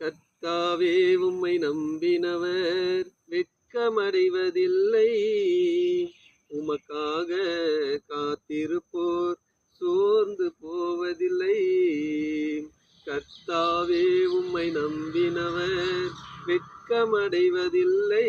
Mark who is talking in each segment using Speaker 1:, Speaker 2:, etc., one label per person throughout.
Speaker 1: கர்த்தாவே உம்மை நம்பினவர் வெட்கமடைவதில்லை. உமக்காக காத்திருப்போர் சோர்ந்து போவதில்லை. கர்த்தாவே உம்மை நம்பினவர் வெட்கமடைவதில்லை.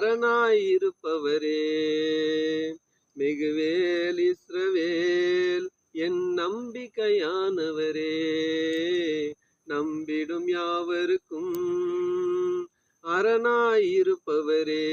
Speaker 1: அரணாயிருப்பவரே மிகுவேல் இஸ்ரவேல் என் நம்பிக்கையானவரே. நம்பிடும் யாவருக்கும் அரணாயிருப்பவரே.